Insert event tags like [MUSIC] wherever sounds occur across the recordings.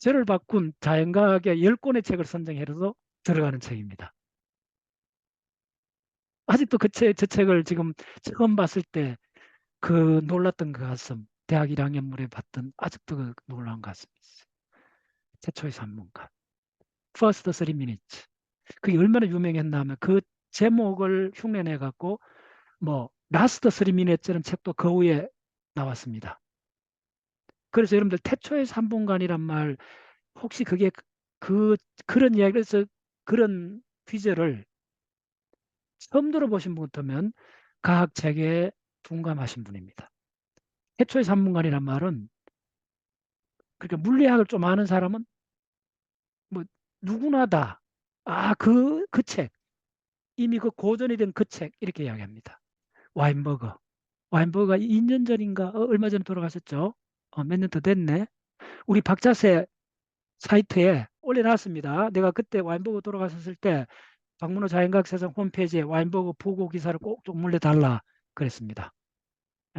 저를 바꾼 자연과학의 10권의 책을 선정해도 들어가는 책입니다. 아직도 그 책, 저 책을 지금 처음 봤을 때 그 놀랐던 그 가슴, 대학 1학년 물에 봤던 아직도 그 놀라운 가슴이 있어요. 최초의 산문가. First Three Minutes. 그게 얼마나 유명했나 하면 그 제목을 흉내내 갖고 뭐 라스트 쓰리 미니트라는 책도 그 후에 나왔습니다. 그래서 여러분들 태초의 3분간이란 말 혹시 그게 그 그런 이야기에서 그런 퀴즈를 처음 들어보신 분 같으면 과학 책에 둔감하신 분입니다. 태초의 3분간이란 말은 그러니까 물리학을 좀 아는 사람은 뭐 누구나 다 아 그 그 책 이미 그 고전이 된 그 책 이렇게 이야기합니다. 와인버거. 와인버거가 2년 전인가 어, 얼마 전에 돌아가셨죠? 어, 몇 년 더 됐네. 우리 박자세 사이트에 올려놨습니다. 내가 그때 와인버거 돌아가셨을 때 박문호 자연과학 세상 홈페이지에 와인버거 보고 기사를 꼭좀 올려달라 그랬습니다.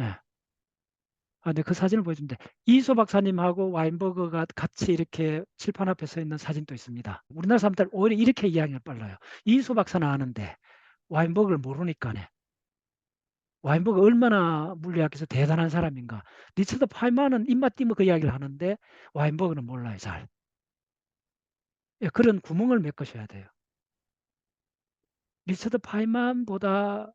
예. 아, 근데 그 사진을 보여준대. 이소 박사님하고 와인버거가 같이 이렇게 칠판 앞에 서 있는 사진도 있습니다. 우리나라 사람들 오히려 이렇게 이야기가 빨라요. 이소 박사는 아는데 와인버거를 모르니까네. 와인버거 얼마나 물리학에서 대단한 사람인가. 리처드 파이만은 입맛 띄면 그 이야기를 하는데 와인버거는 몰라요, 잘. 예, 그런 구멍을 메꾸셔야 돼요. 리처드 파이만보다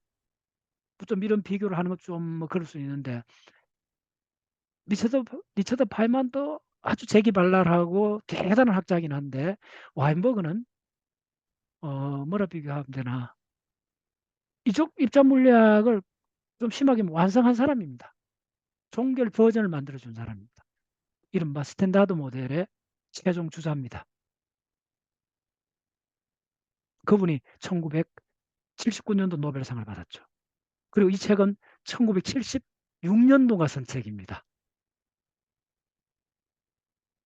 좀 이런 비교를 하는 건좀뭐 그럴 수 있는데 리처드 리처드 파이만도 아주 재기발랄하고 대단한 학자긴 한데 와인버그는 어 뭐라 비교하면 되나 이쪽 입자 물리학을 좀 심하게 완성한 사람입니다. 종결 버전을 만들어준 사람입니다. 이른바 스탠다드 모델의 최종 주자입니다. 그분이 1979년도 노벨상을 받았죠. 그리고 이 책은 1976년도가 쓴 책입니다.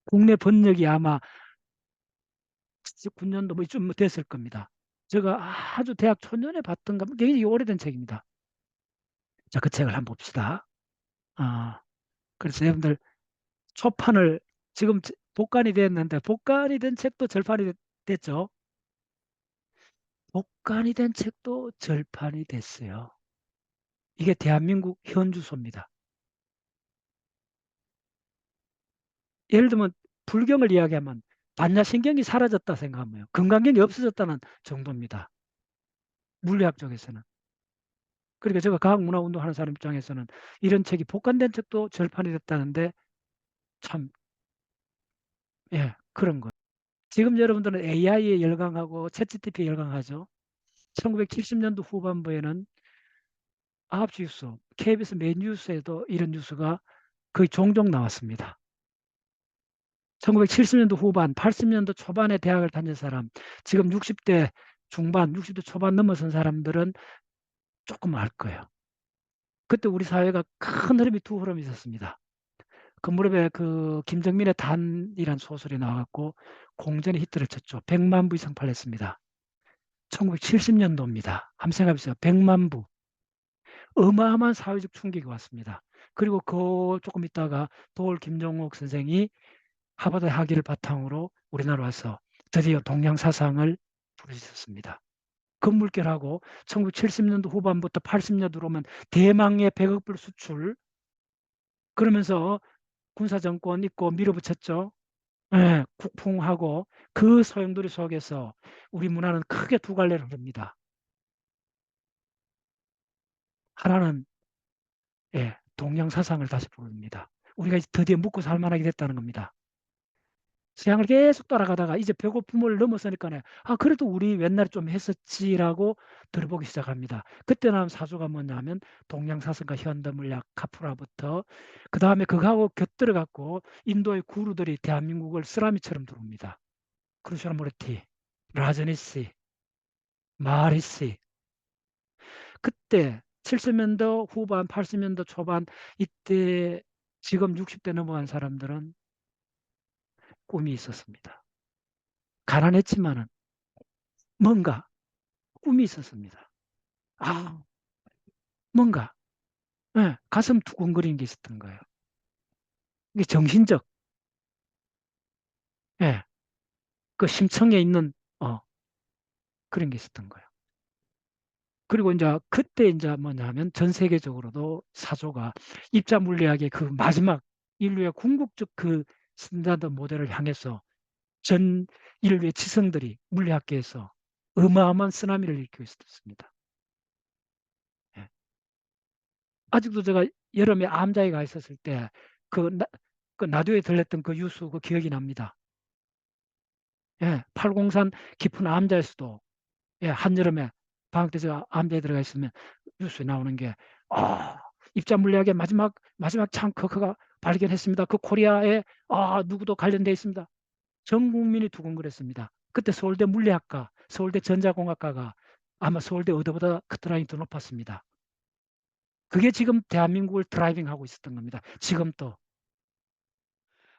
국내 번역이 아마 79년도 뭐좀 됐을 겁니다. 제가 아주 대학 초년에 봤던 가 굉장히 오래된 책입니다. 자, 그 책을 한번 봅시다. 아, 그래서 여러분들 초판을 지금 복간이 됐는데 복간이 된 책도 절판이 됐죠. 복간이 된 책도 절판이 됐어요. 이게 대한민국 현주소입니다. 예를 들면 불경을 이야기하면 반야신경이 사라졌다 생각하면 건강경이 없어졌다는 정도입니다. 물리학 쪽에서는. 그러니까 제가 과학문화운동 하는 사람 입장에서는 이런 책이 복간된 책도 절판이 됐다는데 참, 예, 그런 거. 지금 여러분들은 AI에 열광하고 챗GPT에 열광하죠. 1970년도 후반부에는 아홉 시 뉴스, KBS 메인 뉴스에도 이런 뉴스가 거의 종종 나왔습니다. 1970년도 후반, 80년도 초반에 대학을 다닌 사람, 지금 60대 중반, 60대 초반 넘어선 사람들은 조금 알 거예요. 그때 우리 사회가 큰 흐름이 두 흐름이 있었습니다. 그 무렵에 그 김정민의 단이란 소설이 나왔고 공전이 히트를 쳤죠. 100만 부 이상 팔렸습니다. 1970년도입니다. 한번 생각해 보세요. 100만 부. 어마어마한 사회적 충격이 왔습니다. 그리고 그 조금 있다가 도올 김종옥 선생이 하버드 학위를 바탕으로 우리나라 와서 드디어 동양 사상을 부르셨습니다. 건물결하고 1970년도 후반부터 80년대 들어오면 대망의 100억 불 수출 그러면서 군사 정권 있고 밀어붙였죠. 예, 국풍하고 그 소용돌이 속에서 우리 문화는 크게 두 갈래를 흐릅니다. 하나는 예, 동양 사상을 다시 부릅니다. 우리가 드디어 묵고 살만하게 됐다는 겁니다. 서양을 계속 따라가다가 이제 배고픔을 넘어서니까 아 그래도 우리 옛날에 좀 했었지라고 들어보기 시작합니다. 그때 나온 사조가 뭐냐면 동양사상과 현대물리학 카프라부터 그 다음에 그거하고 곁들여 갖고 인도의 구루들이 대한민국을 쓰라미처럼 들어옵니다. 크루샤모르티, 라저니시, 마리시 그때 70년도 후반, 80년도 초반 이때 지금 60대 넘어간 사람들은 꿈이 있었습니다. 가난했지만은 뭔가 꿈이 있었습니다. 아, 뭔가 네, 가슴 두근거리는 게 있었던 거예요. 이게 정신적 예. 그 심청에 있는 어 그런 게 있었던 거예요. 그리고 이제 그때 이제 뭐냐면 전 세계적으로도 사조가 입자 물리학의 그 마지막 인류의 궁극적 그 스탠다드 모델을 향해서 전 인류의 지성들이 물리학계에서 어마어마한 쓰나미를 일으키고 있었습니다. 예. 아직도 제가 여름에 암자에 가 있었을 때그그 라디오에 들렸던 그 뉴스 그 기억이 납니다. 예, 팔공산 깊은 암자에서도 예, 한여름에 방학 때 제가 암자에 들어가 있으면 뉴스에 나오는 게 아, 입자 물리학의 마지막 마지막 창커커가 발견했습니다. 그 코리아에 아, 누구도 관련돼 있습니다. 전 국민이 두근거렸습니다. 그때 서울대 물리학과, 서울대 전자공학과가 아마 서울대 의대보다 커트라인이 더 높았습니다. 그게 지금 대한민국을 드라이빙하고 있었던 겁니다. 지금 또.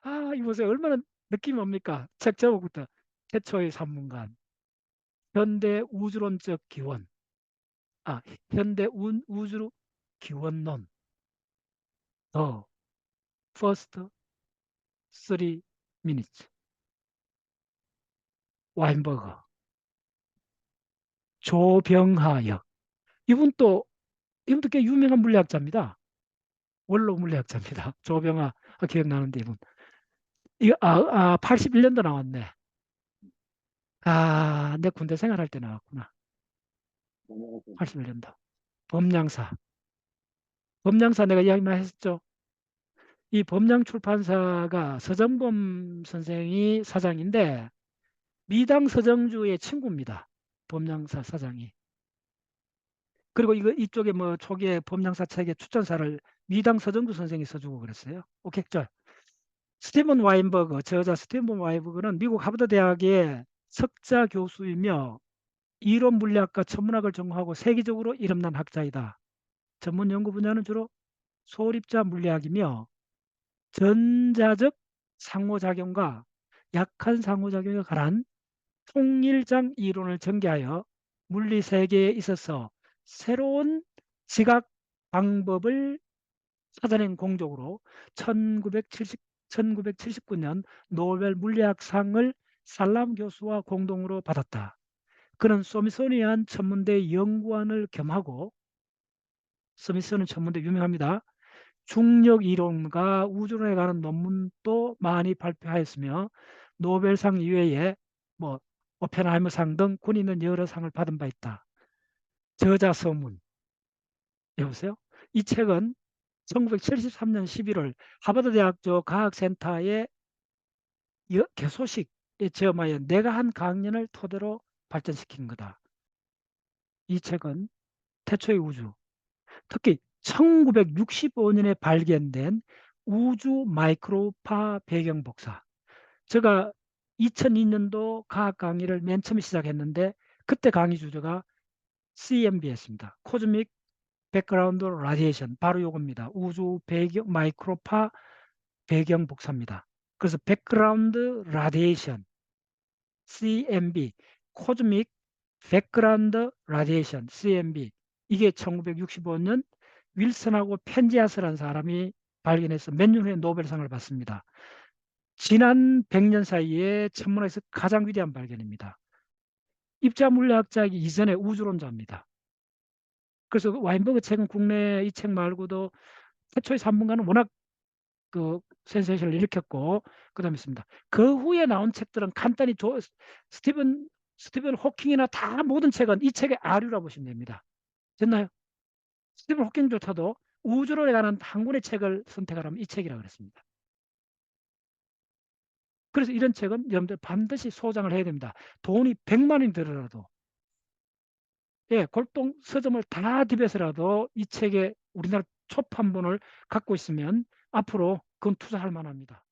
아, 이 보세요. 얼마나 느낌이 옵니까? 책 제목부터 최초의 산문관. 현대 우주론적 기원. 아, 현대 운, 우주 기원론. 더 first three minutes. 와인버거. 조병하역. 이분 또 이분도 꽤 유명한 물리학자입니다. 원로 물리학자입니다. [LAUGHS] 조병하 아, 기억나는데 이분. 이거 아, 아 81년도 나왔네. 아, 내 군대 생활할 때 나왔구나. 81년도. 범량사. 범량사 내가 이야기 많이 했었죠. 이 범량 출판사가 서정범 선생이 사장인데 미당 서정주의 친구입니다. 범량사 사장이. 그리고 이거 이쪽에 뭐 초기에 범량사 책의 추천사를 미당 서정주 선생이 써주고 그랬어요. 오케이, 죠 스티븐 와인버그, 저자 스티븐 와인버그는 미국 하버드 대학의 석자 교수이며 이론 물리학과 천문학을 전공하고 세계적으로 이름난 학자이다. 전문 연구 분야는 주로 소립자 물리학이며 전자적 상호작용과 약한 상호작용에 관한 통일장 이론을 전개하여 물리 세계에 있어서 새로운 지각 방법을 찾아낸 공적으로 1970, 1979년 노벨 물리학상을 살람 교수와 공동으로 받았다. 그는 소미소니안 천문대 연구원을 겸하고 스미스는 천문대 유명합니다. 중력 이론과 우주론에 관한 논문도 많이 발표하였으며 노벨상 이외에 뭐 오펜하이머상 등 군인은 여러 상을 받은 바 있다. 저자 서문 여보세요? 이 책은 1973년 11월 하버드 대학교 과학센터의 개소식에 제엄하여 내가 한 강연을 토대로 발전시킨 거다. 이 책은 태초의 우주, 특히 1965년에 발견된 우주 마이크로파 배경 복사. 제가 2002년도 과학 강의를 맨 처음에 시작했는데 그때 강의 주제가 CMB였습니다. 코즈믹 백그라운드 라디에이션 바로 요겁니다. 우주 배경 마이크로파 배경 복사입니다. 그래서 백그라운드 라디에이션 CMB 코즈믹 백그라운드 라디에이션 CMB 이게 1965년 윌슨하고 펜지아스라는 사람이 발견해서 몇 년 후에 노벨상을 받습니다. 지난 100년 사이에 천문학에서 가장 위대한 발견입니다. 입자 물리학자이기 이전에 우주론자입니다. 그래서 와인버그 책은 국내 이 책 말고도 최초의 산문가는 워낙 그 센세이션을 일으켰고 그다음에 있습니다. 그 후에 나온 책들은 간단히 조, 스티븐 스티븐 호킹이나 다 모든 책은 이 책의 아류라 보시면 됩니다. 됐나요? 스티븐 호킹조차도 우주론에 관한 한 권의 책을 선택하라면 이 책이라고 그랬습니다. 그래서 이런 책은 여러분들 반드시 소장을 해야 됩니다. 돈이 100만 원이 들어라도 예, 골동 서점을 다 딥에서라도 이 책에 우리나라 초판본을 갖고 있으면 앞으로 그건 투자할 만합니다.